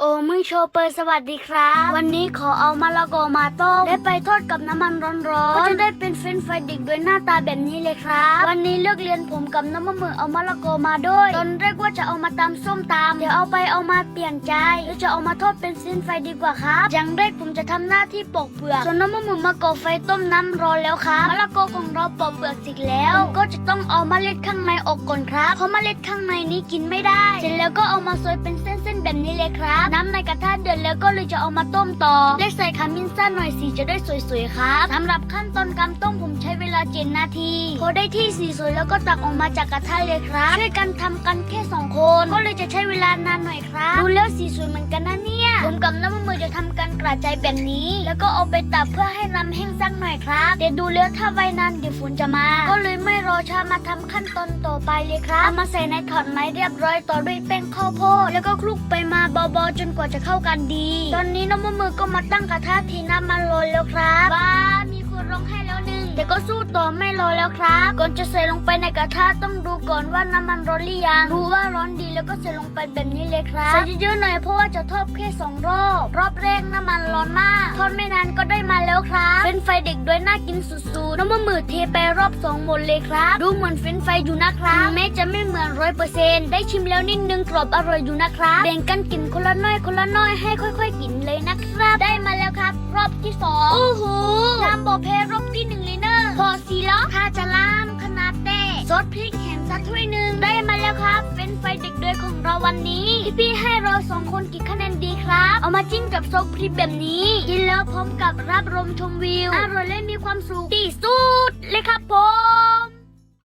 โอ้มึงโชเปอร์สวัสดีครับ วันนี้ขอเอามะละกอมาต้มและไปทอดกับน้ำมันร้อนๆก็จะได้เป็นเฟรนช์ฟรายด็กด้วยหน้าตาแบบนี้เลยครับ วันนี้เลือกเรียนผมกับน้ำมันมือเอามะละกอมาด้วยตอนแรกว่าจะเอามาตำส้มตำเดี๋ยวเอาไปเอามาเปลี่ยนใจแล้วจะเอามาทอดเป็นเฟรนช์ฟรายดีกว่าครับอย่างแรกผมจะทำหน้าที่ปอกเปลือกส่วนน้ำมันมือมาก่อไฟต้มน้ำร้อนแล้วครับมะละกอของเราปอกเปลือกเสร็จแล้วก็จะต้องเอาเมล็ดข้างในออกก่อนครับเพราะเมล็ดข้างในนี้กินไม่ได้ เสร็จแล้วก็เอามาซอยเป็นเส้น แบบนี้เลยครับ น้ำในกระทะเดือดแล้วก็เลยจะเอามาต้มต่อ และใส่ขมิ้นสั้นหน่อยสีจะได้สวยๆครับสำหรับขั้นตอนการต้มผมใช้เวลาเจ็ดนาที พอได้ที่สีสวยแล้วก็ตักออกมาจากกระทะเลยครับช่วยกันทำกันแค่สองคน ก็เลยจะใช้เวลานานหน่อยครับดูแล้วสีสวยเหมือนกันนะเนี่ยผมกับน้ำมันมือจะทำการกระจายแบบนี้ แล้วก็เอาไปตักเพื่อให้น้ำแห้งสัก น่อยครับแต่ดูแล้วถ้าไว้นานเดี๋ยวฝนจะมา ก็เลยไม่รอช้ามาทำขั้นตอนต่อไปเลยครับเอามาใส่ในถอดไม้เรียบร้อยต่อด้วยแป้งข้าวโพดแล้วก็คลุกไปมาเบาๆจนกว่าจะเข้ากันดี ตอนนี้น้ำมันมือก็มาตั้งกระทะทีน้ำมันร้อนแล้วครับว้ามีคนร้องให้แล้วหนึ่งแต่ก็สู้ต่อไม่รอแล้วครับ ก่อนจะใส่ลงไปในกระทะต้องดูก่อนว่าน้ำมันร้อนหรือยังรู้ว่าร้อนดีแล้วก็ใส่ลงไปแบบนี้เลยครับใส่เยอะๆหน่อยเพราะว่าจะทอดแค่สองรอบรอบแรกน้ำมันร้อนมากทอดไม่นานก็ได้มา แล้วครับเป็นไฟเด็กด้วยน่ากินสุดๆน้ำมันมือเทไปรอบสองหมดเลยครับดูเหมือนเฟรนช์ไฟอยู่นะครับแม้จะไม่เหมือนร้อยเปอร์เซ็นต์ได้ชิมแล้วนิดนึงกรอบอร่อยอยู่นะครับแบ่งกันกินคนละน้อยคนละน้อยให้ค่อย ๆ กินเลยนะครับ ได้มาแล้วครับ รอบที่สองโอ้โหลามโบเพรอบที่หนึ่งเลยเนอะพอสีล้อถ้าจะลามขนาดแต่ซดพริกแห้งสักถ้วยหนึ่งได้มา แล้วครับ เป็นไฟเด็กด้วยของเราวันนี้ พี่ๆให้เราสองคนกี่คะแนนดีครับ เอามาจิ้มกับซอสพริบแบบนี้ กินแล้วพร้อมกับรับลมชมวิว อร่อยและมีความสุขตีสุด